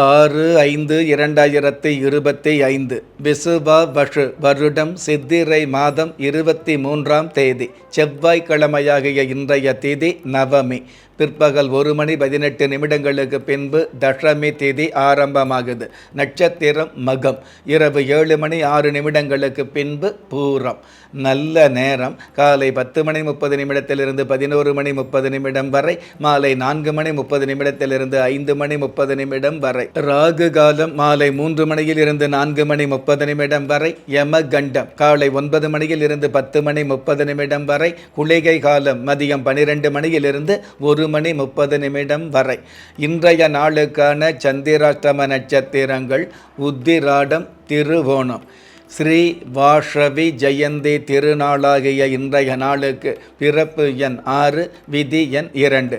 ஆறு ஐந்து இரண்டாயிரத்தி இருபத்தி ஐந்து. விசுவா வஷு வருடம் சித்திரை மாதம் இருபத்தி மூன்றாம் தேதி. செவ்வாய்க்கிழமையாகிய இன்றைய தேதி நவமி. பிற்பகல் ஒரு மணி பதினெட்டு நிமிடங்களுக்கு பின்பு தசமி தேதி ஆரம்பமாகுது. நட்சத்திரம் மகம். இரவு ஏழு மணி ஆறு நிமிடங்களுக்கு பின்பு பூரம். நல்ல நேரம். காலை பத்து மணி முப்பது நிமிடத்திலிருந்து பதினோரு மணி முப்பது நிமிடம் வரை மாலை நான்கு மணி முப்பது நிமிடத்திலிருந்து ஐந்து மணி முப்பது நிமிடம் வரை. ராகு காலம் மாலை மூன்று மணியில் இருந்து நான்கு மணி முப்பது நிமிடம் வரை யம கண்டம் காலை ஒன்பது மணியில் இருந்து பத்து மணி முப்பது நிமிடம் வரை குளிகை காலம் மதியம் பனிரெண்டு மணியிலிருந்து ஒரு மணி முப்பது நிமிடம் வரை. இன்றைய நாளுக்கான சந்திராஷ்டம நட்சத்திரங்கள் உத்திராடம் திருவோணம். ஸ்ரீ வாஷவி ஜெயந்தி திருநாளாகிய இன்றைய நாளுக்கு பிறப்பு எண் ஆறு விதி எண் இரண்டு.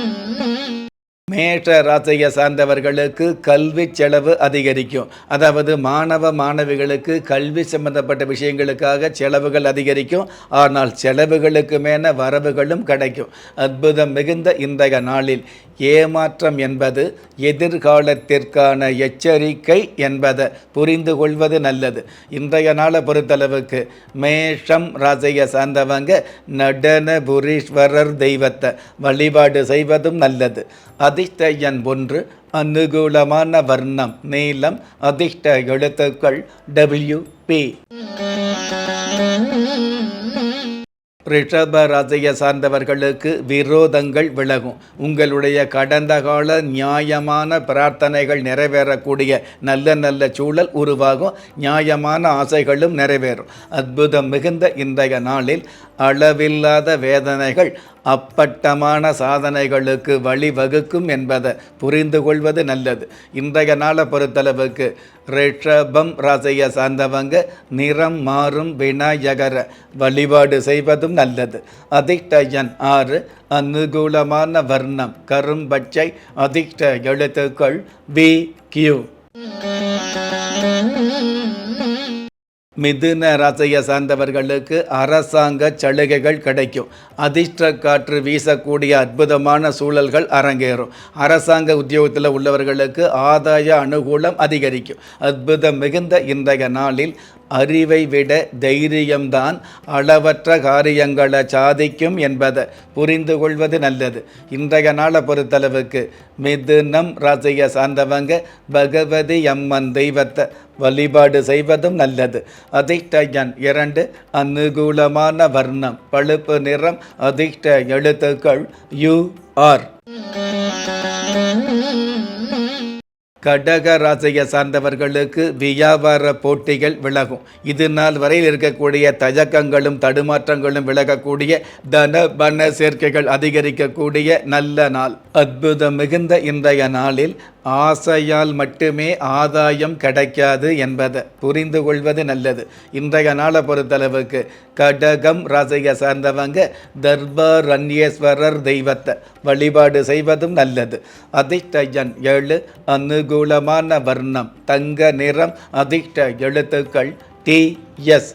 மேஷ ராசியை சார்ந்தவர்களுக்கு கல்வி செலவு அதிகரிக்கும். அதாவது மாணவ மாணவிகளுக்கு கல்வி சம்பந்தப்பட்ட விஷயங்களுக்காக செலவுகள் அதிகரிக்கும். ஆனால் செலவுகளுக்கு மேல வரவுகளும் கிடைக்கும். அற்புதம் மிகுந்த இன்றைய நாளில் ஏமாற்றம் என்பது எதிர்காலத்திற்கான எச்சரிக்கை என்பதை புரிந்து கொள்வது நல்லது. இன்றைய நாளை பொறுத்தளவுக்கு மேஷம் ராசியை சார்ந்தவங்க நடன புரீஸ்வரர் தெய்வத்தை வழிபாடு செய்வதும் நல்லது. அதிர்ஷ்ட எண் ஒன்று அனுகூலமான வர்ணம் நீளம் அதிர்ஷ்ட எழுத்துக்கள் டபிள்யூ பி ரிஷப ராசியை சார்ந்தவர்களுக்கு விரோதங்கள் விலகும். உங்களுடைய கடந்த கால நியாயமான பிரார்த்தனைகள் நிறைவேறக்கூடிய நல்ல நல்ல சூழல் உருவாகும். நியாயமான ஆசைகளும் நிறைவேறும். அற்புதம் மிகுந்த இன்றைய நாளில் அளவில்லாத வேதனைகள் அப்பட்டமான சாதனைகளுக்கு வழிவகுக்கும் என்பதை புரிந்து கொள்வது நல்லது. இன்றைய நாளை பொறுத்தளவுக்கு ரிஷபம் ராசியை சார்ந்தவங்க நிறம் மாறும் விநாயகர வழிபாடு செய்வதும் நல்லது. அதிர்ஷ்ட எண் ஆறு அனுகூலமான வர்ணம் கரும்பச்சை அதிர்ஷ்ட எழுத்துக்கள் பி கியூ மிதுன ராசியை சார்ந்தவர்களுக்கு அரசாங்க சலுகைகள் கிடைக்கும். அதிர்ஷ்ட காற்று வீசக்கூடிய அற்புதமான சூழல்கள் அரங்கேறும். அரசாங்க உத்தியோகத்தில் உள்ளவர்களுக்கு ஆதாய அனுகூலம் அதிகரிக்கும். அற்புதம் மிகுந்த இன்றைய நாளில் அறிவை விட தைரியம்தான் அளவற்ற காரியங்களை சாதிக்கும் என்பதை புரிந்து கொள்வது நல்லது. இன்றைய நாளை பொறுத்தளவுக்கு மிதுனம் ராசியை சார்ந்தவங்க பகவதி அம்மன் தெய்வத்தை வழிபாடு செய்வதும் நல்லது. அதிர்ஷ்ட எண் இரண்டு அனுகூலமான வர்ணம் பழுப்பு நிறம் அதிர்ஷ்ட எழுத்துக்கள் யூ ஆர். கடக ராசியை சார்ந்தவர்களுக்கு வியாபார போட்டிகள் விலகும். இது நாள் வரையில் இருக்கக்கூடிய தயக்கங்களும் தடுமாற்றங்களும் விலகக்கூடிய தன பண சேர்க்கைகள் அதிகரிக்கக்கூடிய நல்ல நாள். அற்புதம் மிகுந்த இன்றைய நாளில் ஆசையால் மட்டுமே ஆதாயம் கிடைக்காது என்பதை புரிந்து கொள்வது நல்லது. இன்றைய நாளை பொறுத்தளவுக்கு கடகம் ராசியை சார்ந்தவங்க தர்பார் ரண்யேஸ்வரர் தெய்வத்தை வழிபாடு செய்வதும் நல்லது. அதிர்ஷ்ட ஏழு அனுகு அனுகூலமான வர்ணம் தங்க நிறம் அதிர்ஷ்ட எழுத்துக்கள் டி எஸ்.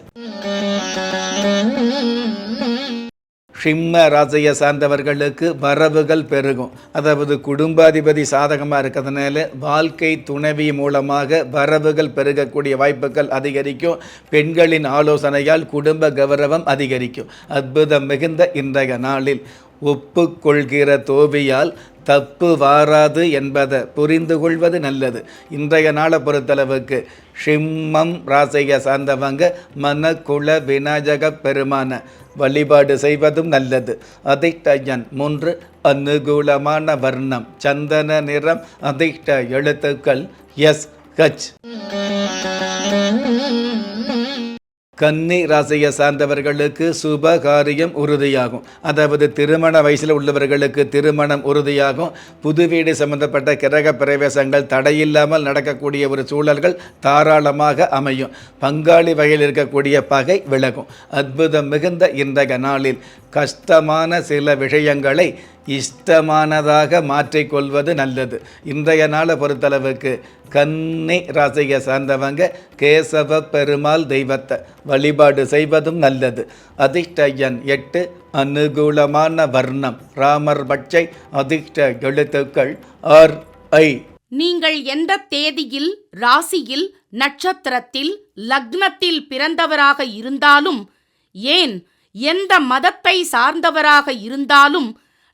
சிம்ம ராசியை சார்ந்தவர்களுக்கு வரவுகள் பெருகும். அதாவது குடும்பாதிபதி சாதகமாக இருக்கிறதுனால வாழ்க்கை துணைவி மூலமாக வரவுகள் பெருகக்கூடிய வாய்ப்புகள் அதிகரிக்கும். பெண்களின் ஆலோசனையால் குடும்ப கௌரவம் அதிகரிக்கும். அற்புதம் மிகுந்த இன்றைய நாளில். ஒப்புக்கொள்கிற தோவியால் தப்பு வாராது என்பதை புரிந்து கொள்வது நல்லது. இன்றைய நாளை பொறுத்தளவுக்கு ஷிம்மம் ராசியை சார்ந்தவங்க மனக்குல விநாயக பெருமான வழிபாடு செய்வதும் நல்லது. அதிஷ்டயன் மூன்று அனுகூலமான வர்ணம் சந்தன நிறம் அதிஷ்ட எழுத்துக்கள் எஸ் ஹச். கன்னி ராசியை சார்ந்தவர்களுக்கு சுப காரியம் உறுதியாகும். அதாவது திருமண வயசில் உள்ளவர்களுக்கு திருமணம் உறுதியாகும். புது வீடு சம்பந்தப்பட்ட கிரக பிரவேசங்கள் தடையில்லாமல் நடக்கக்கூடிய ஒரு சூழல்கள் தாராளமாக அமையும். பங்காளி வகையில் இருக்கக்கூடிய பகை விலகும். அற்புதம் மிகுந்த இன்றைய நாளில் கஷ்டமான சில விஷயங்களை இஷ்டமானதாக மாற்றிக்கொள்வது நல்லது. இன்றைய நாளை பொறுத்தளவுக்கு கன்னி ராசியை சார்ந்தவங்க கேசவ பெருமாள் தெய்வத்தை வழிபாடு செய்வதும் நல்லது. அதிர்ஷ்ட எண் எட்டு அனுகூலமான வர்ணம். ராமர் பட்சை அதிர்ஷ்ட எழுத்துக்கள் ஆர் ஐ. நீங்கள் எந்த தேதியில் ராசியில் நட்சத்திரத்தில் லக்னத்தில் பிறந்தவராக இருந்தாலும் ஏன் எந்த மதத்தை சார்ந்தவராக இருந்தாலும்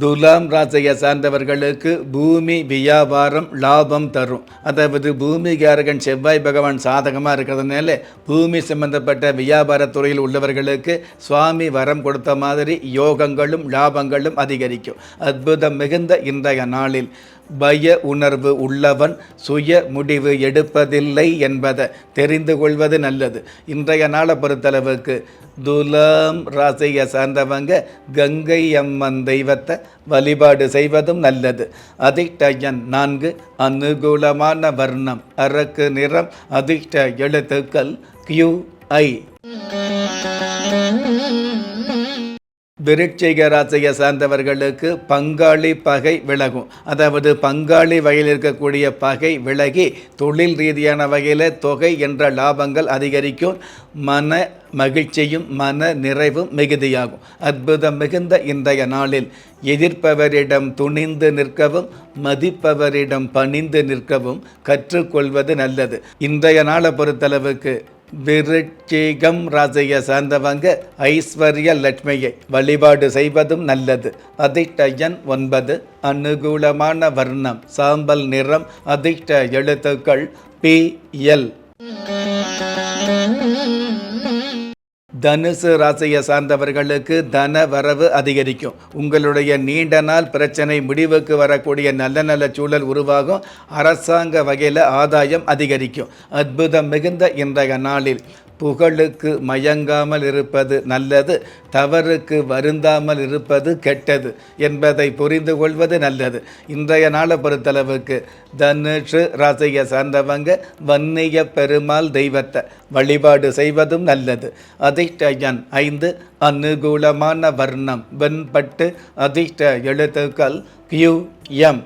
துலாம் ராசியை சார்ந்தவர்களுக்கு பூமி வியாபாரம் லாபம் தரும். அதாவது பூமிகாரகன் செவ்வாய் பகவான் சாதகமாக இருக்கிறதுனால பூமி சம்பந்தப்பட்ட வியாபார துறையில் உள்ளவர்களுக்கு சுவாமி வரம் கொடுத்த மாதிரி யோகங்களும் லாபங்களும் அதிகரிக்கும். அற்புதம் மிகுந்த இன்றைய நாளில். பய உணர்வு உள்ளவன் சுய முடிவு எடுப்பதில்லை என்பதை தெரிந்து கொள்வது நல்லது. இன்றைய நாளை பொறுத்தளவுக்கு துலாம் ராசியை சார்ந்தவங்க கங்கை அம்மன் தெய்வத்தை வழிபாடு செய்வதும் நல்லது. அதிர்ஷ்டயன் நான்கு அனுகூலமான வர்ணம் அரக்கு நிறம் அதிர்ஷ்ட எழுத்துக்கள் கியூ ஐ விருட்சிக ராசியை சார்ந்தவர்களுக்கு பங்காளி பகை விலகும். அதாவது பங்காளி வகையில் இருக்கக்கூடிய பகை விலகி தொழில் ரீதியான வகையில் தொகை என்ற லாபங்கள் அதிகரிக்கும். மன மகிழ்ச்சியும் மன நிறைவும் மிகுதியாகும். அற்புதம் மிகுந்த இன்றைய நாளில் எதிர்ப்பவரிடம் துணிந்து நிற்கவும் மதிப்பவரிடம் பணிந்து நிற்கவும் கற்றுக்கொள்வது நல்லது. இன்றைய நாளை பொறுத்தளவுக்கு விருச்சிகம் ராசியை சார்ந்தவங்க ஐஸ்வர்ய லட்சுமியை வழிபாடு செய்வதும் நல்லது. அதிர்ஷ்டயன் ஒன்பது அனுகூலமான வர்ணம் சாம்பல் நிறம் அதிர்ஷ்ட எழுத்துக்கள் பி எல். தனுசு ராசியை சார்ந்தவர்களுக்கு தன வரவு அதிகரிக்கும். உங்களுடைய நீண்ட நாள் பிரச்சனை முடிவுக்கு வரக்கூடிய நல்ல நல்ல சூழல் உருவாகும். அரசாங்க வகையில் ஆதாயம் அதிகரிக்கும். அற்புதம் மிகுந்த இன்றைய நாளில். புகழுக்கு மயங்காமல் இருப்பது நல்லது தவறுக்கு வருந்தாமல் இருப்பது கெட்டது என்பதை புரிந்து கொள்வது நல்லது. இன்றைய நாளை பொறுத்தளவுக்கு தனுஷு ராசியை சார்ந்தவங்க வன்னிய பெருமாள் தெய்வத்தை வழிபாடு செய்வதும் நல்லது. அதிர்ஷ்டயன் ஐந்து அனுகூலமான வர்ணம் வெண்பட்டு அதிர்ஷ்ட எழுத்துக்கள் கியூ எம்.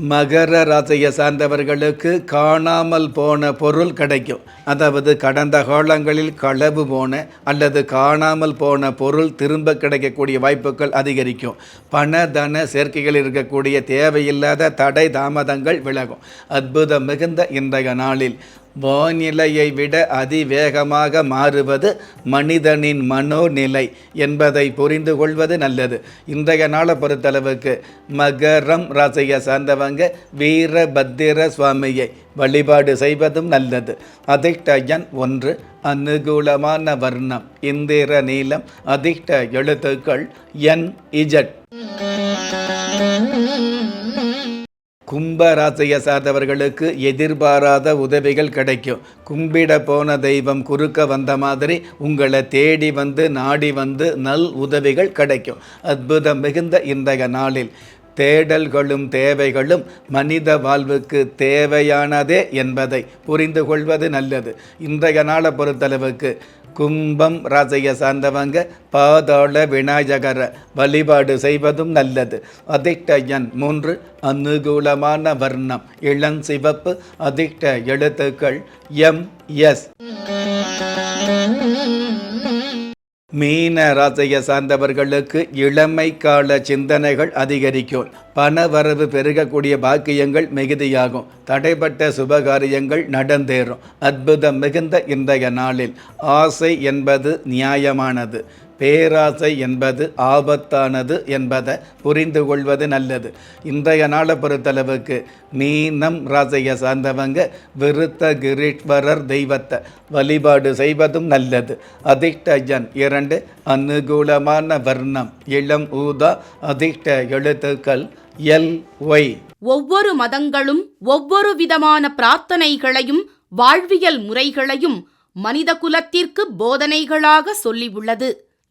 மகர ராசியை சார்ந்தவர்களுக்கு காணாமல் போன பொருள் கிடைக்கும். அதாவது கடந்த காலங்களில் களவு போன அல்லது காணாமல் போன பொருள் திரும்ப கிடைக்கக்கூடிய வாய்ப்புகள் அதிகரிக்கும். பண தன சேர்க்கைகள் இருக்கக்கூடிய தேவையில்லாத தடை தாமதங்கள் விலகும். அற்புதம் மிகுந்த இன்றைய நாளில். வானிலையை விட அதிவேகமாக மாறுவது மனிதனின் மனோநிலை என்பதை புரிந்து கொள்வது நல்லது. இன்றைய நாளை பொறுத்தளவுக்கு மகரம் ராசியை சார்ந்தவங்க வீரபத்திர சுவாமியை வழிபாடு செய்வதும் நல்லது. அதிர்ஷ்ட எண் ஒன்று அனுகூலமான வர்ணம் இந்திர நீலம் அதிர்ஷ்ட எழுத்துக்கள் என் இஜட். கும்ப ராசியை சார்ந்தவர்களுக்கு எதிர்பாராத உதவிகள் கிடைக்கும். கும்பிட போன தெய்வம் குறுக்க வந்த மாதிரி உங்களை தேடி வந்து நாடி வந்து நல் உதவிகள் கிடைக்கும். அற்புதம் மிகுந்த இன்றைய நாளில். தேடல்களும் தேவைகளும் மனித வாழ்வுக்கு தேவையானதே என்பதை புரிந்து கொள்வது நல்லது. இன்றைய நாளை பொறுத்தளவுக்கு கும்பம் ராசியை சார்ந்தவங்க பாதாள விநாயகர வழிபாடு செய்வதும் நல்லது. அதிர்ஷ்ட எண் மூன்று அனுகூலமான வர்ணம். இளஞ்சிவப்பு அதிர்ஷ்ட எழுத்துக்கள் எம் எஸ். மீன ராசியை சார்ந்தவர்களுக்கு இளமை கால சிந்தனைகள் அதிகரிக்கும். பண வரவு பெருகக்கூடிய பாக்கியங்கள் மிகுதியாகும். தடைப்பட்ட சுபகாரியங்கள் நடந்தேறும். அற்புதம் மிகுந்த இன்றைய நாளில். ஆசை என்பது நியாயமானது. பேராசை என்பது ஆபத்தானது என்பதை புரிந்து கொள்வது நல்லது. இன்றைய நாளை பொறுத்தளவுக்கு மீனம் ராசையை சார்ந்தவங்க விருத்த கிரீஸ்வரர் தெய்வத்தை வழிபாடு செய்வதும் நல்லது. அதிர்ஷ்டஜன் இரண்டு அனுகூலமான வர்ணம் இளம் ஊதா அதிர்ஷ்ட எழுத்துக்கள் எல் ஒய். ஒவ்வொரு மதங்களும் ஒவ்வொரு விதமான பிரார்த்தனைகளையும் வாழ்வியல் முறைகளையும் மனித குலத்திற்கு போதனைகளாக சொல்லியுள்ளது.